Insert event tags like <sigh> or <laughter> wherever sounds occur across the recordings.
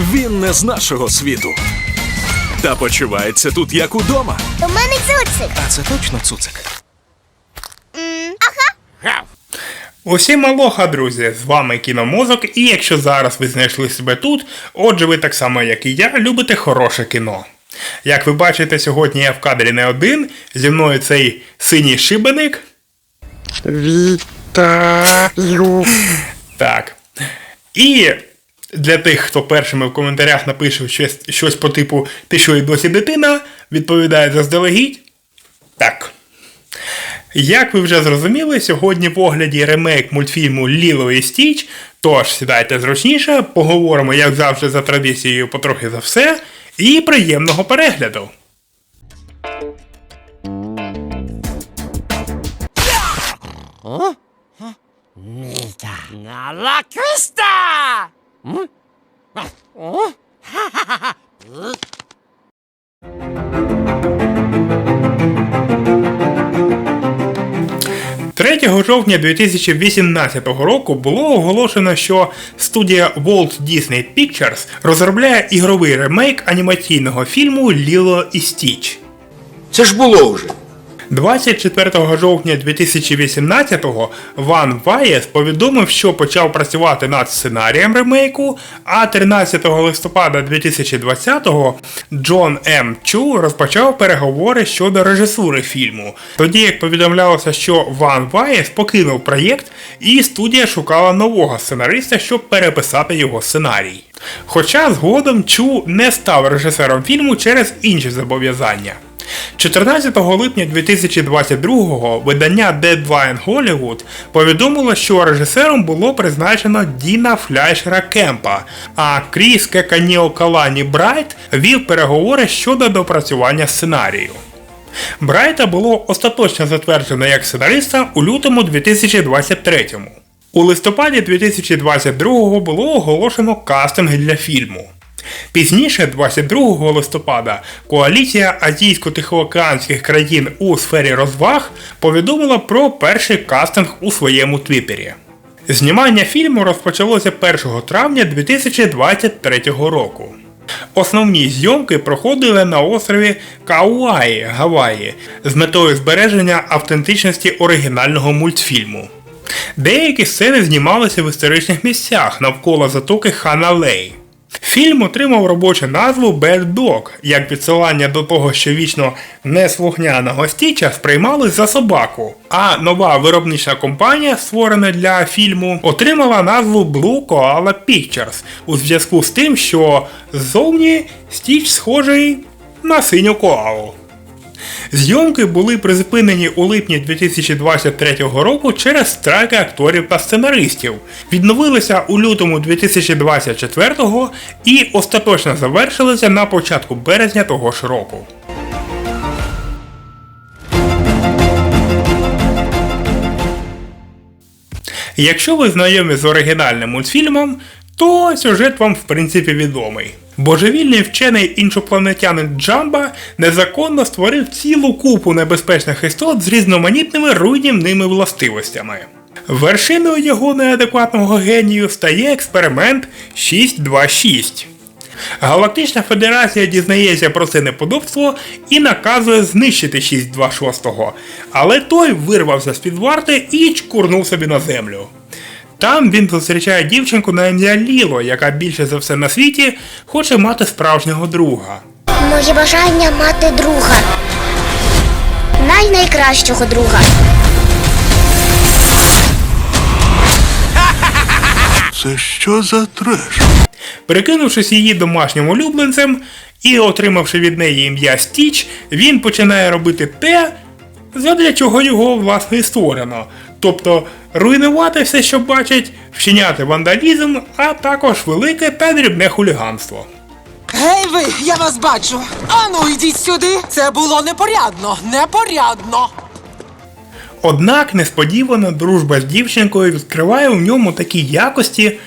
Він не з нашого світу. Та почувається тут як удома. У мене цуцик. А це точно цуцик. Усім алоха, друзі! З вами Кіномозок, і якщо зараз ви знайшли себе тут, отже, ви так само, як і я, любите хороше кіно. Як ви бачите, сьогодні я в кадрі не один, зі мною цей синій шибеник. Вітаю. Так. І для тих, хто першими в коментарях напише щось, щось по типу Ти що і досі дитина, відповідає заздалегідь. Так. Як ви вже зрозуміли, сьогодні в огляді ремейк мультфільму Ліло і Стіч. Тож сідайте зручніше, поговоримо, як завжди, за традицією, потрохи за все, і приємного перегляду. La Crista! 3 жовтня 2018 року було оголошено, що студія Walt Disney Pictures розробляє ігровий ремейк анімаційного фільму Ліло і Стіч. Це ж було вже. 24 жовтня 2018-го Ван Ваєс повідомив, що почав працювати над сценарієм ремейку, а 13 листопада 2020-го Джон М. Чу розпочав переговори щодо режисури фільму. Тоді як повідомлялося, що Ван Ваєс покинув проєкт, і студія шукала нового сценариста, щоб переписати його сценарій. Хоча згодом Чу не став режисером фільму через інші зобов'язання. 14 липня 2022-го видання Deadline Hollywood повідомило, що режисером було призначено Діна Фляйшера Кемпа, а Кріс Кеканіо Калані Брайт вів переговори щодо допрацювання сценарію. Брайта було остаточно затверджено як сценариста у лютому 2023-му. У листопаді 2022-го було оголошено кастинг для фільму. Пізніше, 22 листопада, коаліція азійсько-тихоокеанських країн у сфері розваг повідомила про перший кастинг у своєму твіттері. Знімання фільму розпочалося 1 травня 2023 року. Основні зйомки проходили на острові Кауаї, Гаваї, з метою збереження автентичності оригінального мультфільму. Деякі сцени знімалися в історичних місцях навколо затоки Ханалей. Фільм отримав робочу назву Bad Dog, як підсилання до того, що вічно неслухняного стіча сприймали за собаку. А нова виробнича компанія, створена для фільму, отримала назву Blue Koala Pictures у зв'язку з тим, що ззовні стіч схожий на синю коалу. Зйомки були призупинені у липні 2023 року через страйки акторів та сценаристів, відновилися у лютому 2024 і остаточно завершилися на початку березня того ж року. Якщо ви знайомі з оригінальним мультфільмом, то сюжет вам в принципі відомий. Божевільний вчений іншопланетянин Джамба незаконно створив цілу купу небезпечних істот з різноманітними руйнівними властивостями. Вершиною його неадекватного генію стає експеримент 626. Галактична Федерація дізнається про це неподобство і наказує знищити 626-го, але той вирвався з-під варти і чкурнув собі на землю. Там він зустрічає дівчинку на ім'я Ліло, яка більше за все на світі хоче мати справжнього друга. Моє бажання мати друга. Най-найкращого друга. Це що за треш? Перекинувшись її домашнім улюбленцем і отримавши від неї ім'я Стіч, він починає робити те, задля чого його власне і створено. Тобто руйнувати все, що бачить, вчиняти вандалізм, а також велике та дрібне хуліганство. Гей ви, я вас бачу. Ану, йдіть сюди. Це було непорядно, непорядно. Однак несподівано дружба з дівчинкою відкриває у ньому такі якості,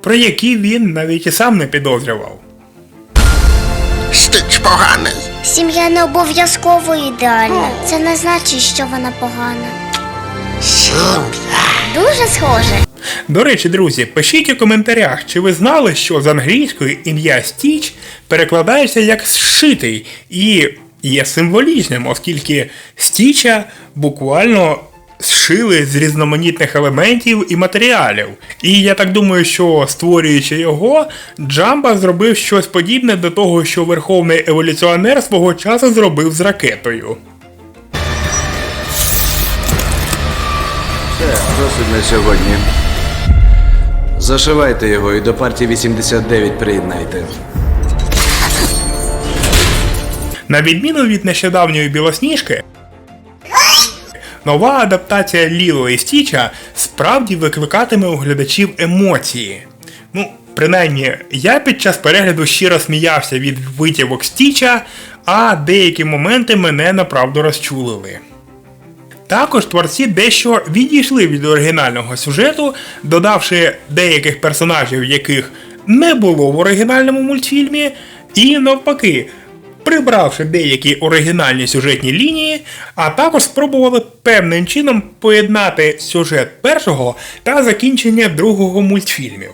про які він навіть і сам не підозрював. Стич поганий. Сім'я не обов'язково ідеальна. Це не значить, що вона погана. Дуже схоже. До речі, друзі, пишіть у коментарях, чи ви знали, що з англійської ім'я Стіч перекладається як зшитий і є символічним, оскільки Стіча буквально зшили з різноманітних елементів і матеріалів. І я так думаю, що створюючи його, Джамба зробив щось подібне до того, що верховний еволюціонер свого часу зробив з ракетою. Досить на сьогодні. Зашивайте його і до партії 89 приєднайте. На відміну від нещодавньої білосніжки, нова адаптація Ліло і Стіча справді викликатиме у глядачів емоції. Ну, принаймні, я під час перегляду щиро сміявся від витівок Стіча, а деякі моменти мене направду розчулили. Також творці дещо відійшли від оригінального сюжету, додавши деяких персонажів, яких не було в оригінальному мультфільмі, і навпаки, прибравши деякі оригінальні сюжетні лінії, а також спробували певним чином поєднати сюжет першого та закінчення другого мультфільмів.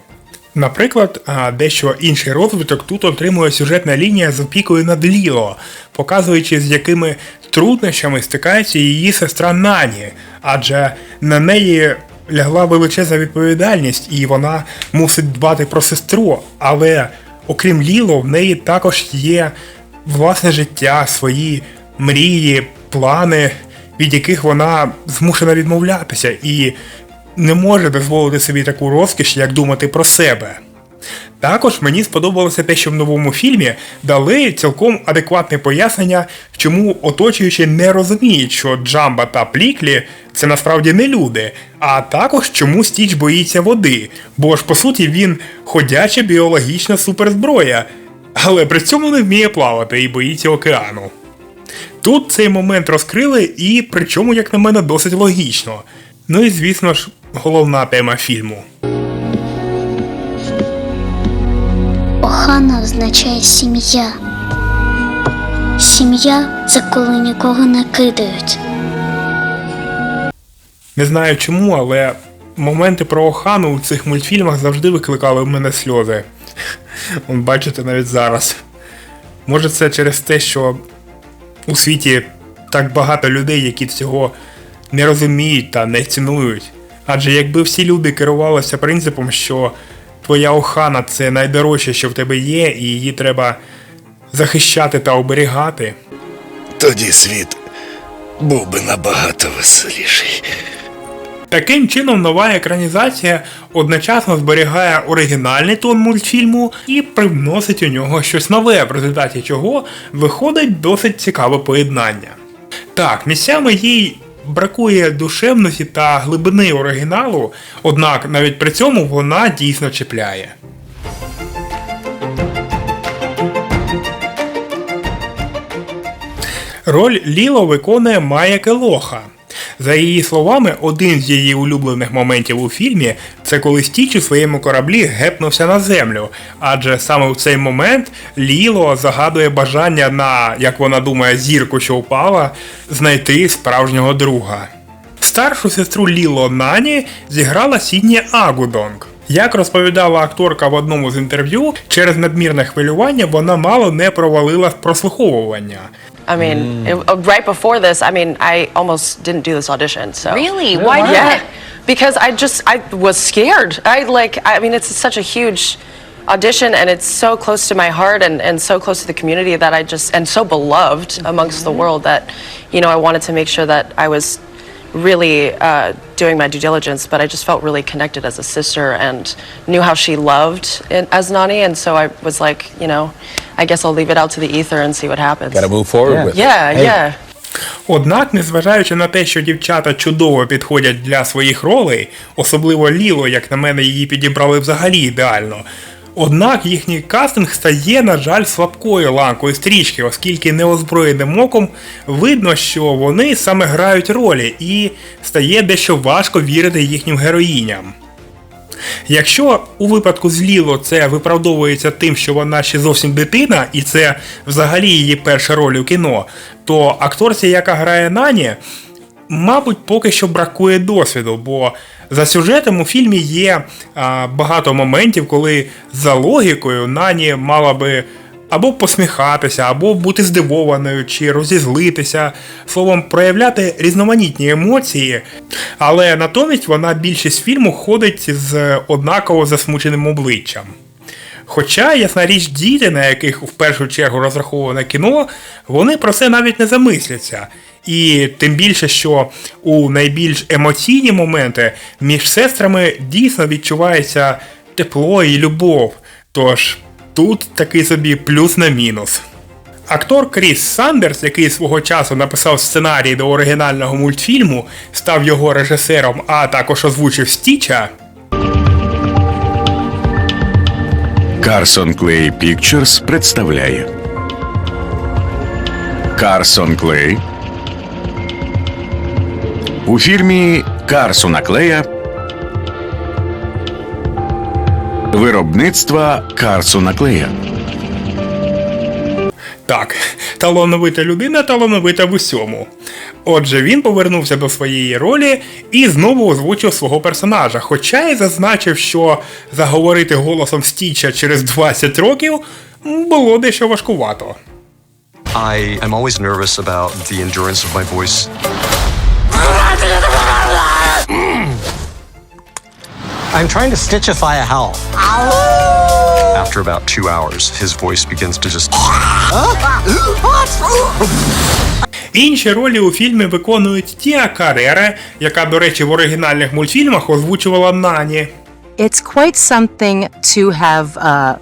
Наприклад, дещо інший розвиток тут отримує сюжетна лінія з опікою над Ліло, показуючи, з якими труднощами стикається її сестра Нані, адже на неї лягла величезна відповідальність, і вона мусить дбати про сестру. Але окрім Ліло, в неї також є власне життя, свої мрії, плани, від яких вона змушена відмовлятися. І не може дозволити собі таку розкіш, як думати про себе. Також мені сподобалося те, що в новому фільмі дали цілком адекватне пояснення, чому оточуючі не розуміють, що Джамба та Пліклі це насправді не люди, а також чому Стіч боїться води, бо ж по суті він ходяча біологічна суперзброя, але при цьому не вміє плавати і боїться океану. Тут цей момент розкрили, і причому, як на мене, досить логічно. Ну і звісно ж, головна тема фільму. Охана означає сім'я. Сім'я це коли нікого не кидають. Не знаю чому, але моменти про Охану у цих мультфільмах завжди викликали в мене сльози. Вон, бачите навіть зараз. Може це через те, що у світі так багато людей, які цього не розуміють та не цінують. Адже якби всі люди керувалися принципом, що твоя Охана це найдорожче, що в тебе є, і її треба захищати та оберігати. Тоді світ був би набагато веселіший. Таким чином, нова екранізація одночасно зберігає оригінальний тон мультфільму і привносить у нього щось нове, в результаті чого виходить досить цікаве поєднання. Так, місцями їй бракує душевності та глибини оригіналу, однак навіть при цьому вона дійсно чіпляє. Роль Ліло виконує Майя Келоха. За її словами, один з її улюблених моментів у фільмі це коли Стіч у своєму кораблі гепнувся на землю, адже саме в цей момент Ліло загадує бажання на, як вона думає, зірку, що впала, знайти справжнього друга. Старшу сестру Ліло Нані зіграла Сідні Агудонг. Як розповідала акторка в одному з інтерв'ю, через надмірне хвилювання вона мало не провалила прослуховування. I mean, it, uh, right before this, I mean, I almost didn't do this audition. So Really? Why Yeah, not? because I just I was scared. I like I mean, it's such a huge audition, and it's so close to my heart, and and so close to the community that I just and so beloved amongst the world that you know I wanted to make sure that I was really uh, doing my due diligence, but I just felt really connected as a sister and knew how she loved in, as Nani, and so I was like, you know, I guess I'll leave it out to the ether and see what happens. Gotta move forward with it. Yeah, yeah. Однак, незважаючи на те, що дівчата чудово підходять для своїх ролей, особливо Ліло, як на мене, її підібрали взагалі ідеально. Однак їхній кастинг стає, на жаль, слабкою ланкою стрічки, оскільки неозброєним оком видно, що вони саме грають ролі, і стає дещо важко вірити їхнім героїням. Якщо у випадку з Ліло це виправдовується тим, що вона ще зовсім дитина, і це взагалі її перша роль у кіно, то акторці, яка грає Нані, мабуть, поки що бракує досвіду, бо за сюжетом у фільмі є а, багато моментів, коли за логікою Нані мала би або посміхатися, або бути здивованою, чи розізлитися, словом, проявляти різноманітні емоції, але натомість вона більшість фільму ходить з однаково засмученим обличчям. Хоча, ясна річ, діти, на яких в першу чергу розраховане кіно, вони про це навіть не замисляться. І тим більше, що у найбільш емоційні моменти між сестрами дійсно відчувається тепло і любов. Тож тут такий собі плюс на мінус. Актор Кріс Сандерс, який свого часу написав сценарій до оригінального мультфільму, став його режисером, а також озвучив Стіча, Carson Clay Pictures представляє. Карсон Клей у фільмі Карсона Клея Виробництва Карсона Клея. Так, талановита людина талановита в усьому. Отже, він повернувся до своєї ролі і знову озвучив свого персонажа, хоча й зазначив, що заговорити голосом Стіча через 20 років було дещо важкувато. I am always nervous about the endurance of my voice. I'm trying to stitchify a howl. After about two hours, his voice begins to just. Інші ролі у фільмі виконують Тіа Карере, яка, до речі, в оригінальних мультфільмах озвучувала Нані. It's quite something to have uh,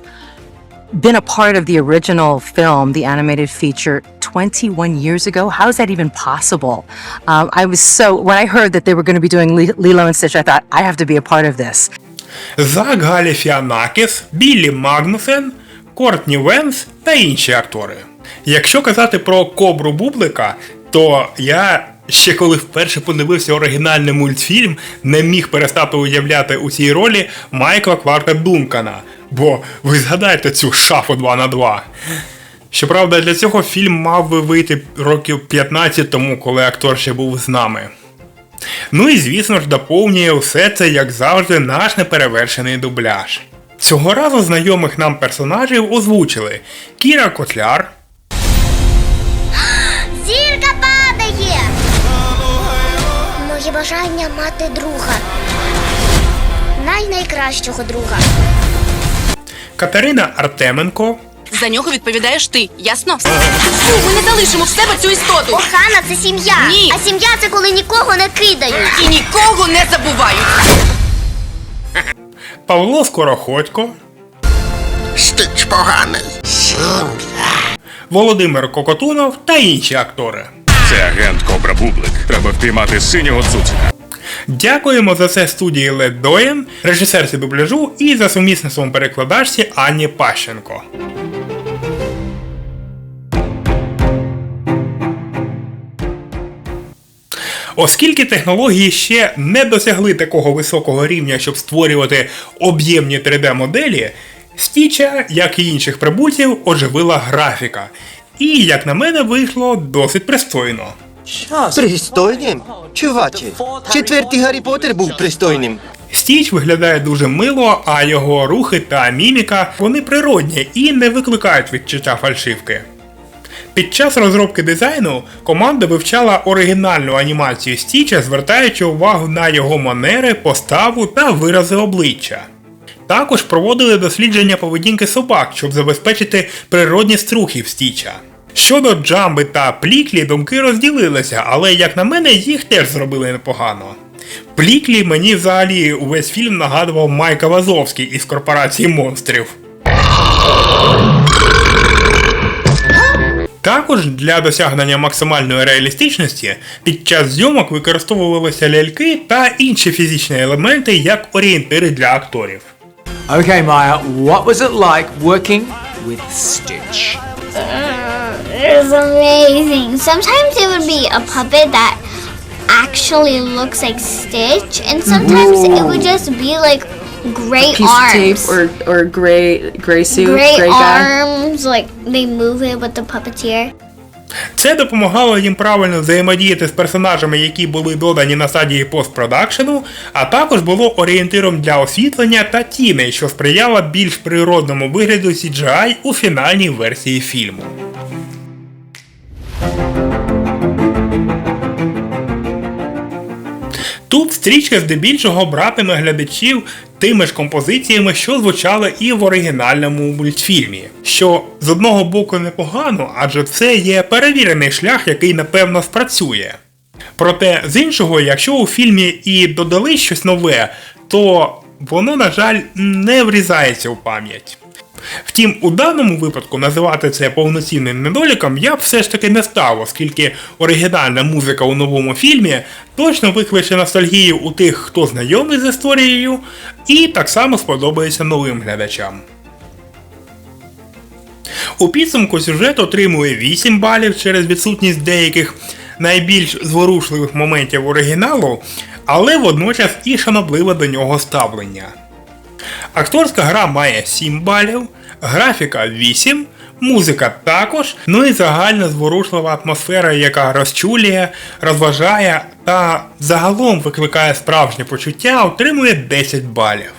been a part of the original film, the animated feature, 21 years ago. How is that even possible? Um, I was so, when I heard that they were going to be doing Li- Lilo and Stitch, I thought, I have to be a part of this. Зак Галіфіанакіс, Біллі Магнусен, Кортні Венс та інші актори. Якщо казати про Кобру Бублика, то я ще коли вперше подивився оригінальний мультфільм, не міг перестати уявляти у цій ролі Майкла Кларка Дункана. Бо ви згадайте цю шафу 2 на 2 Щоправда, для цього фільм мав би вийти років 15 тому, коли актор ще був з нами. Ну і звісно ж доповнює усе це, як завжди, наш неперевершений дубляж. Цього разу знайомих нам персонажів озвучили Кіра Котляр, <gasps> Зірка падає! Моє бажання мати друга. Най-найкращого друга. Катерина Артеменко, За нього відповідаєш ти, ясно? Ми не залишимо в себе цю істоту. Кохана це сім'я. Ні. А сім'я це коли нікого не кидають. І нікого не забувають. Павло Скороходько, Стич поганий. Володимир Кокотунов та інші актори. Це агент Кобра Бублик. Треба впіймати синього цуцика. Дякуємо за це студії Лед Доєн, режисерці дубляжу і за сумісництвом перекладачці Анні Пащенко. Оскільки технології ще не досягли такого високого рівня, щоб створювати об'ємні 3D-моделі, Стіча, як і інших прибульців, оживила графіка. І, як на мене, вийшло досить пристойно. Пристойним? Чуваче, четвертий Гаррі Поттер був пристойним. Стіч виглядає дуже мило, а його рухи та міміка вони природні і не викликають відчуття фальшивки. Під час розробки дизайну команда вивчала оригінальну анімацію Стіча, звертаючи увагу на його манери, поставу та вирази обличчя. Також проводили дослідження поведінки собак, щоб забезпечити природність рухів Стіча. Щодо Джамби та Пліклі, думки розділилися, але як на мене, їх теж зробили непогано. Пліклі мені взагалі увесь фільм нагадував Майка Вазовський із корпорації монстрів. Також для досягнення максимальної реалістичності під час зйомок використовувалися ляльки та інші фізичні елементи як орієнтири для акторів. Okay, Maya, what was it like working with Stitch? Was amazing. Sometimes it would be a puppet that actually looks like Stitch, and sometimes it would just be like gray arms. or, or gray, gray suit, gray arms, like they move it with the puppeteer. Це допомагало їм правильно взаємодіяти з персонажами, які були додані на стадії постпродакшену, а також було орієнтиром для освітлення та тіней, що сприяло більш природному вигляду CGI у фінальній версії фільму. Тут стрічка здебільшого братиме глядачів тими ж композиціями, що звучали і в оригінальному мультфільмі. Що з одного боку непогано, адже це є перевірений шлях, який напевно спрацює. Проте з іншого, якщо у фільмі і додали щось нове, то воно, на жаль, не врізається у пам'ять. Втім, у даному випадку називати це повноцінним недоліком я б все ж таки не став, оскільки оригінальна музика у новому фільмі точно викличе ностальгію у тих, хто знайомий з історією, і так само сподобається новим глядачам. У підсумку сюжет отримує 8 балів через відсутність деяких найбільш зворушливих моментів оригіналу, але водночас і шанобливе до нього ставлення. Акторська гра має 7 балів, графіка 8, музика також, ну і загальна зворушлива атмосфера, яка розчулює, розважає та загалом викликає справжнє почуття, отримує 10 балів.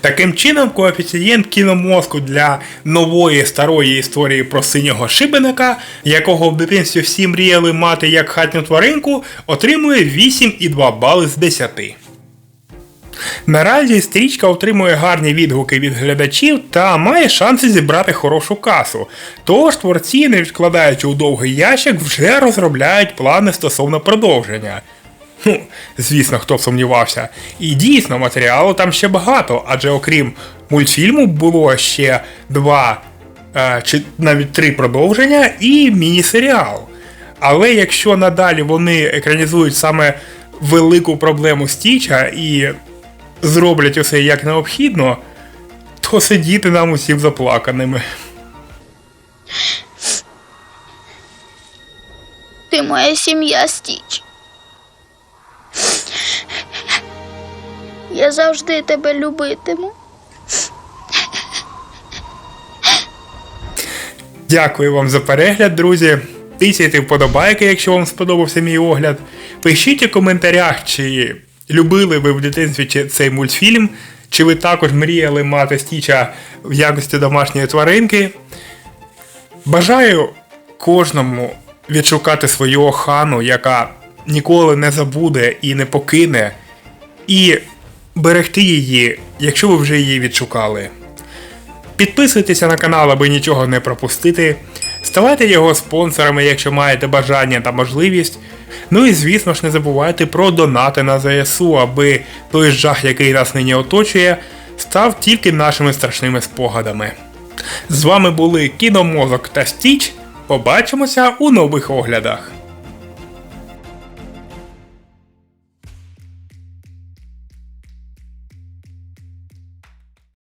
Таким чином, коефіцієнт кіномозку для нової старої історії про синього шибеника, якого в дитинстві всі мріяли мати як хатню тваринку, отримує 8,2 бали з 10. Наразі стрічка отримує гарні відгуки від глядачів та має шанси зібрати хорошу касу. Тож творці, не відкладаючи у довгий ящик, вже розробляють плани стосовно продовження. Ну, звісно, хто б сумнівався. І дійсно, матеріалу там ще багато, адже окрім мультфільму було ще два е, чи навіть три продовження і міні-серіал. Але якщо надалі вони екранізують саме велику проблему Стіча і зроблять усе як необхідно, то сидіти нам усім заплаканими. Ти моя сім'я, Стіч. Я завжди тебе любитиму. Дякую вам за перегляд, друзі. Тисяйте вподобайки, якщо вам сподобався мій огляд. Пишіть у коментарях, чи любили ви в дитинстві цей мультфільм, чи ви також мріяли мати стіча в якості домашньої тваринки. Бажаю кожному відшукати свою охану, яка ніколи не забуде і не покине, і берегти її, якщо ви вже її відшукали. Підписуйтеся на канал, аби нічого не пропустити. Ставайте його спонсорами, якщо маєте бажання та можливість. Ну і звісно ж не забувайте про донати на ЗСУ, аби той жах, який нас нині оточує, став тільки нашими страшними спогадами. З вами були Кіномозок та Стіч. Побачимося у нових оглядах.